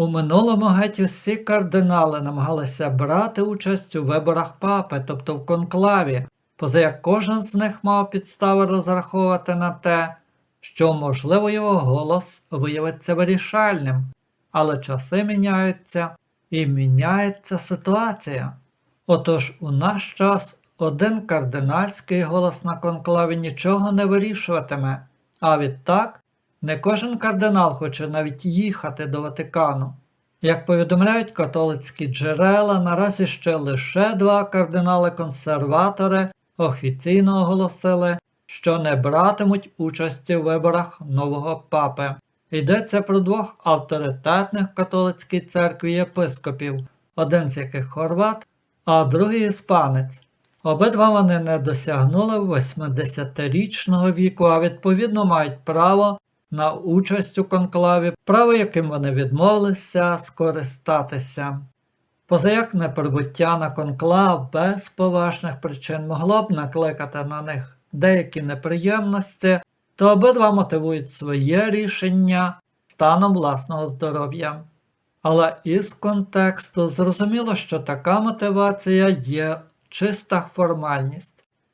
У минулому геть усі кардинали намагалися брати участь у виборах папи, тобто в конклаві, поза як кожен з них мав підстави розраховувати на те, що, можливо, його голос виявиться вирішальним, але часи міняються і міняється ситуація. Отож у наш час один кардинальський голос на конклаві нічого не вирішуватиме, а відтак не кожен кардинал хоче навіть їхати до Ватикану. Як повідомляють католицькі джерела, наразі ще лише два кардинали-консерватори офіційно оголосили, що не братимуть участі в виборах нового папи. Йдеться про двох авторитетних католицькій церкві єпископів, один з яких хорват, а другий іспанець. Обидва вони не досягнули 80-річного віку, а відповідно мають право на участь у конклаві, право яким вони відмовилися скористатися. Позаяк неприбуття на конклав без поважних причин могло б накликати на них деякі неприємності, то обидва мотивують своє рішення станом власного здоров'я. Але із контексту зрозуміло, що така мотивація є чиста формальність.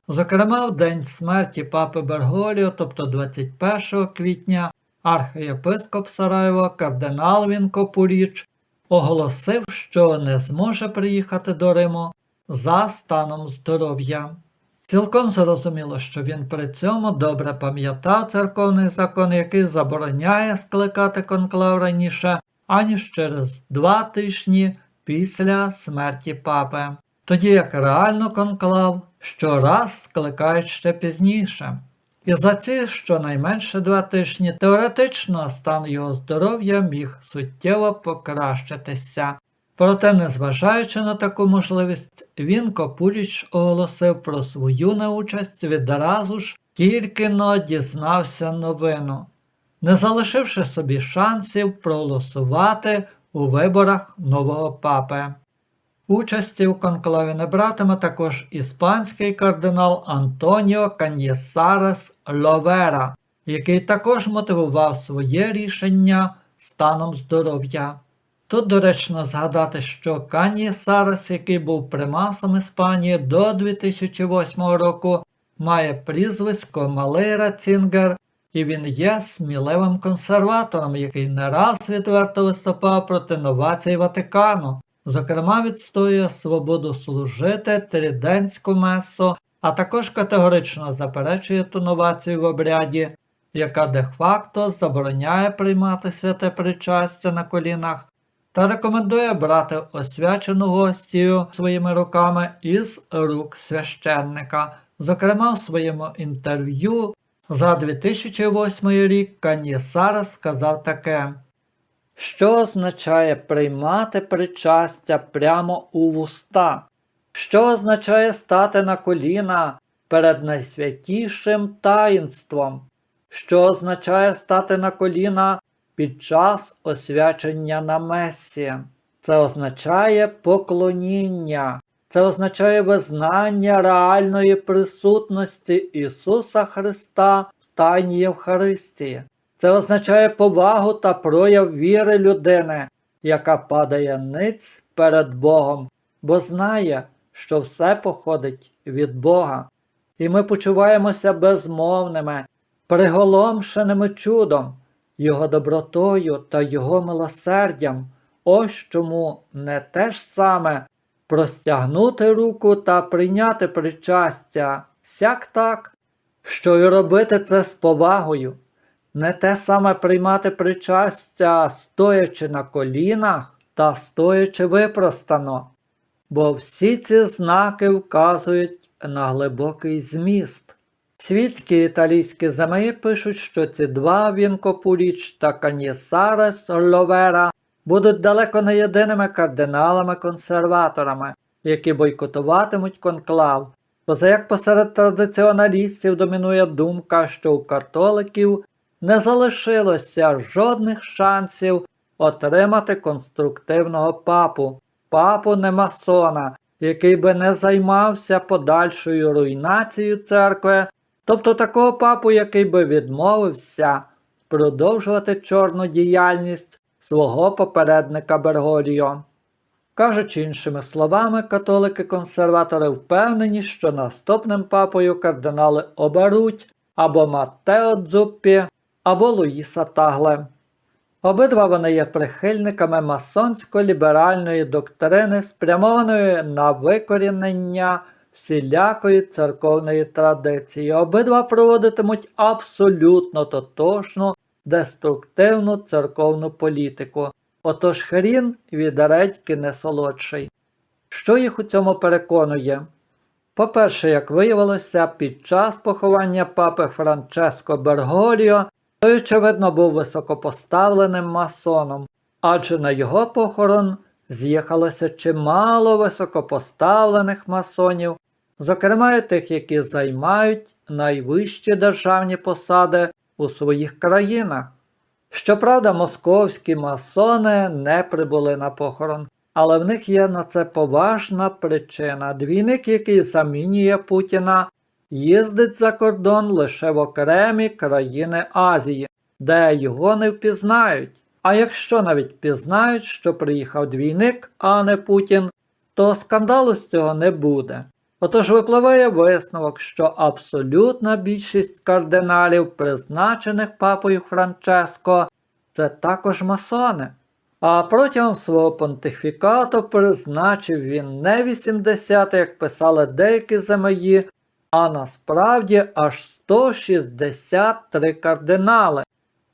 Зокрема, в день смерті папи Берголіо, тобто 21 квітня, архієпископ Сараєва кардинал Вінкопуріч оголосив, що не зможе приїхати до Риму за станом здоров'я. Цілком зрозуміло, що він при цьому добре пам'ятав церковний закон, який забороняє скликати конклав раніше, аніж через два тижні після смерті папи, тоді як реально конклав щораз скликають ще пізніше. І за ці щонайменше два тижні теоретично стан його здоров'я міг суттєво покращитися. Проте, незважаючи на таку можливість, він Копуріч оголосив про свою неучасть відразу ж, тільки но дізнався новину, не залишивши собі шансів проголосувати у виборах нового папи. Участі у конклаві не братиме також іспанський кардинал Антоніо Каньєсарес Ловера, який також мотивував своє рішення станом здоров'я. Тут доречно згадати, що Канісарес, який був примасом Іспанії до 2008 року, має прізвисько Малий Рацінгер, і він є сміливим консерватором, який не раз відверто виступав проти новацій Ватикану. Зокрема, відстоює свободу служити триденську месу, а також категорично заперечує ту новацію в обряді, яка де-факто забороняє приймати святе причастя на колінах та рекомендує брати освячену гостію своїми руками із рук священника. Зокрема, в своєму інтерв'ю за 2008 рік Канісар сказав таке, що означає приймати причастя прямо у вуста, що означає стати на коліна перед найсвятішим таїнством, що означає стати на коліна під час освячення на Мессі. Це означає поклоніння, це означає визнання реальної присутності Ісуса Христа в Тайній Євхаристії. Це означає повагу та прояв віри людини, яка падає ниць перед Богом, бо знає, що все походить від Бога. І ми почуваємося безмовними, приголомшеними чудом, Його добротою та Його милосердям. Ось чому не те ж саме простягнути руку та прийняти причастя сяк так, що й робити це з повагою, не те саме приймати причастя, стоячи на колінах та стоячи випростано, бо всі ці знаки вказують на глибокий зміст. Світські італійські ЗМІ пишуть, що ці два Вінкопуріч та Канісарес Ловера будуть далеко не єдиними кардиналами-консерваторами, які бойкотуватимуть конклав. Поза як посеред традиціоналістів домінує думка, що у католиків не залишилося жодних шансів отримати конструктивного папу, папу не масона, який би не займався подальшою руйнацією церкви, тобто такого папу, який би відмовився продовжувати чорну діяльність свого попередника Берголіо. Кажучи іншими словами, католики-консерватори впевнені, що наступним папою кардинали оберуть або Маттео Дзуппі, або Луїса Тагле. Обидва вони є прихильниками масонсько-ліберальної доктрини, спрямованої на викорінення всілякої церковної традиції. Обидва проводитимуть абсолютно тотожну деструктивну церковну політику. Отож хрін від редьки не солодший. Що їх у цьому переконує? По-перше, як виявилося, під час поховання папи Франческо Берголіо той, очевидно, був високопоставленим масоном, адже на його похорон з'їхалося чимало високопоставлених масонів, зокрема й тих, які займають найвищі державні посади у своїх країнах. Щоправда, московські масони не прибули на похорон, але в них є на це поважна причина. Двійник, який замінює Путіна, їздить за кордон лише в окремі країни Азії, де його не впізнають. А якщо навіть впізнають, що приїхав двійник, а не Путін, то скандалу з цього не буде. Отож випливає висновок, що абсолютна більшість кардиналів, призначених папою Франческо, це також масони. А протягом свого понтифікату призначив він не 80, як писали деякі замої, а насправді аж 163 кардинали.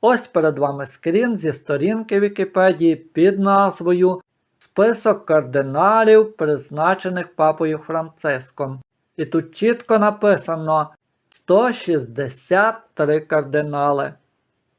Ось перед вами скрін зі сторінки Вікіпедії під назвою Список кардиналів, призначених папою Франциском. І тут чітко написано 163 кардинали.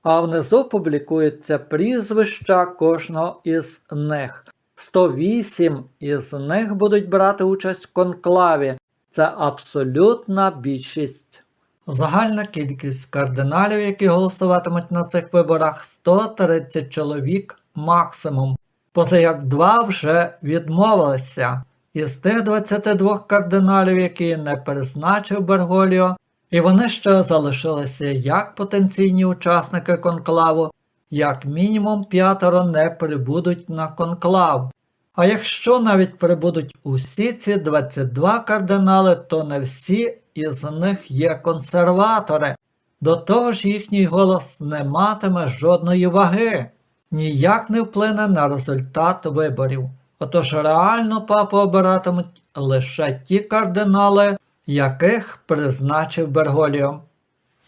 А внизу публікуються прізвища кожного із них. 108 із них будуть брати участь в конклаві. Це абсолютна більшість. Загальна кількість кардиналів, які голосуватимуть на цих виборах, 130 чоловік максимум. Поза як два вже відмовилися. Із тих 22 кардиналів, які не призначив Берголіо, і вони ще залишилися як потенційні учасники конклаву, як мінімум п'ятеро не прибудуть на конклав. А якщо навіть прибудуть усі ці 22 кардинали, то не всі із них є консерватори. До того ж їхній голос не матиме жодної ваги, ніяк не вплине на результат виборів. Отож реально папу обиратимуть лише ті кардинали, яких призначив Берголіо.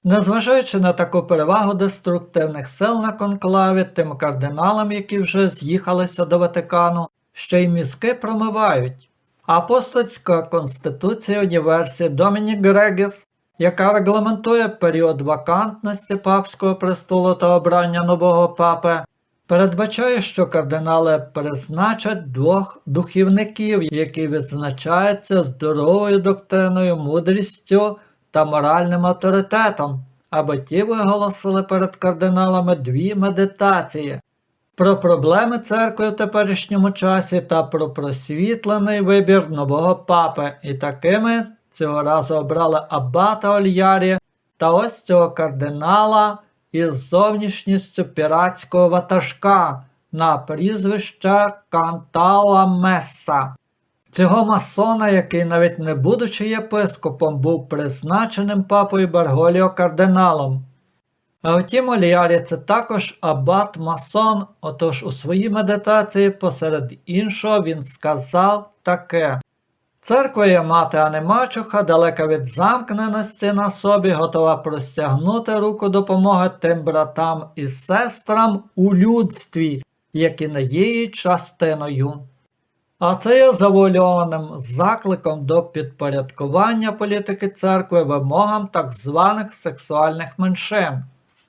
Незважаючи на таку перевагу деструктивних сил на конклаві, тим кардиналам, які вже з'їхалися до Ватикану, ще й мізки промивають. Апостольська конституція універсії Домінік Грегіс, яка регламентує період вакантності папського престолу та обрання нового папи, передбачає, що кардинали призначать двох духівників, які відзначаються здоровою доктриною, мудрістю та моральним авторитетом, аби ті виголосили перед кардиналами дві медитації про проблеми церкви в теперішньому часі та про просвітлений вибір нового папи. І такими цього разу обрали Аббата Ольярі та ось цього кардинала із зовнішністю піратського ватажка на прізвище Кантала Месса. Цього масона, який навіть не будучи єпископом, був призначеним папою Барголіо кардиналом. А втім, Оліарі це також абат масон, отож у своїй медитації посеред іншого він сказав таке. Церква є мати, а не мачуха, далека від замкненості на собі, готова простягнути руку допомоги тим братам і сестрам у людстві, які не є її частиною. А це є завуальованим закликом до підпорядкування політики церкви вимогам так званих сексуальних меншин.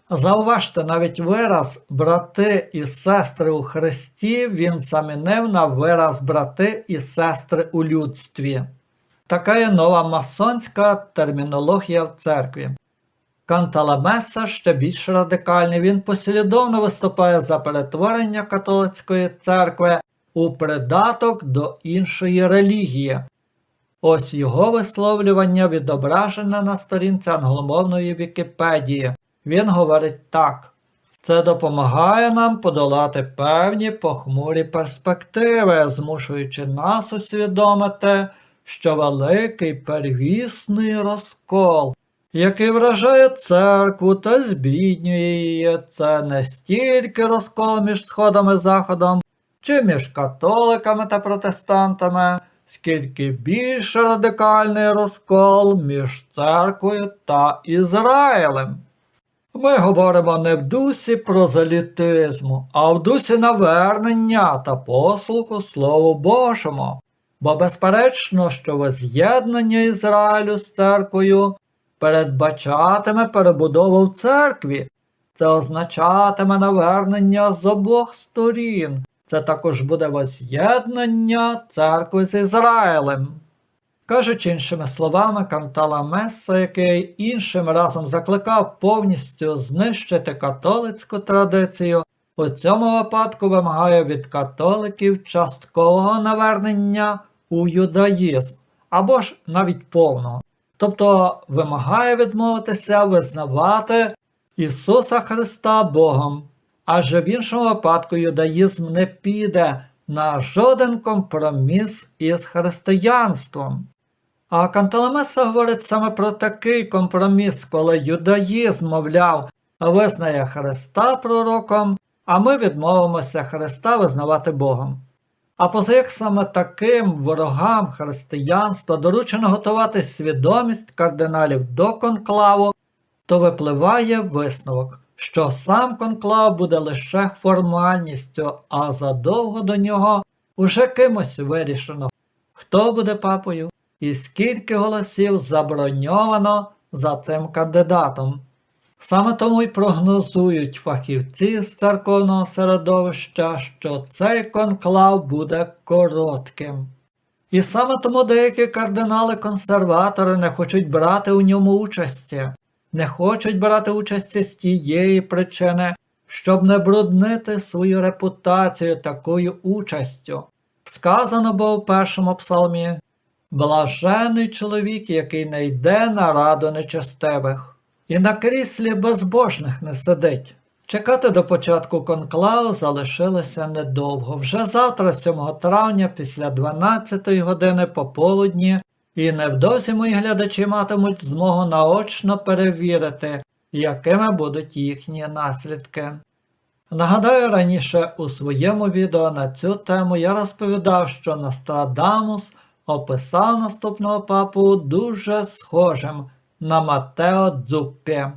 Зауважте, навіть вираз брати і сестри у Христі він замінив на вираз брати і сестри у людстві. Така є нова масонська термінологія в церкві. Канталамеса ще більш радикальний, він послідовно виступає за перетворення католицької церкви у придаток до іншої релігії. Ось його висловлювання відображене на сторінці англомовної Вікіпедії. Він говорить так. Це допомагає нам подолати певні похмурі перспективи, змушуючи нас усвідомити, що великий первісний розкол, який вражає церкву та збіднює її, це не стільки розкол між Сходом і Заходом, чи між католиками та протестантами, скільки більш радикальний розкол між церквою та Ізраїлем. Ми говоримо не в дусі прозелітизму, а в дусі навернення та послуху Слову Божому. Бо безперечно, що воз'єднання Ізраїлю з церквою передбачатиме перебудову в церкві. Це означатиме навернення з обох сторін. Це також буде воз'єднання церкви з Ізраїлем. Кажучи іншими словами, Кантала Месса, який іншим разом закликав повністю знищити католицьку традицію, у цьому випадку вимагає від католиків часткового навернення у юдаїзм, або ж навіть повного. Тобто вимагає відмовитися визнавати Ісуса Христа Богом, адже в іншому випадку юдаїзм не піде на жоден компроміс із християнством. А Канталамеса говорить саме про такий компроміс, коли юдаїзм, мовляв, визнає Христа пророком, а ми відмовимося Христа визнавати Богом. А поза як саме таким ворогам християнства доручено готувати свідомість кардиналів до конклаву, то випливає висновок, що сам конклав буде лише формальністю, а задовго до нього уже кимось вирішено, хто буде папою і скільки голосів заброньовано за цим кандидатом. Саме тому й прогнозують фахівці з церковного середовища, що цей конклав буде коротким. І саме тому деякі кардинали-консерватори не хочуть брати у ньому участі, не хочуть брати участі з тієї причини, щоб не бруднити свою репутацію такою участю. Сказано було в першому псалмі Блажений чоловік, який не йде на раду нечестивих, і на кріслі безбожних не сидить. Чекати до початку конклаву залишилося недовго. Вже завтра, 7 травня, після 12 години пополудні, і невдовзі мої глядачі матимуть змогу наочно перевірити, якими будуть їхні наслідки. Нагадаю, раніше у своєму відео на цю тему я розповідав, що Нострадамус описав наступного папу дуже схожим на Матео Дзуппі.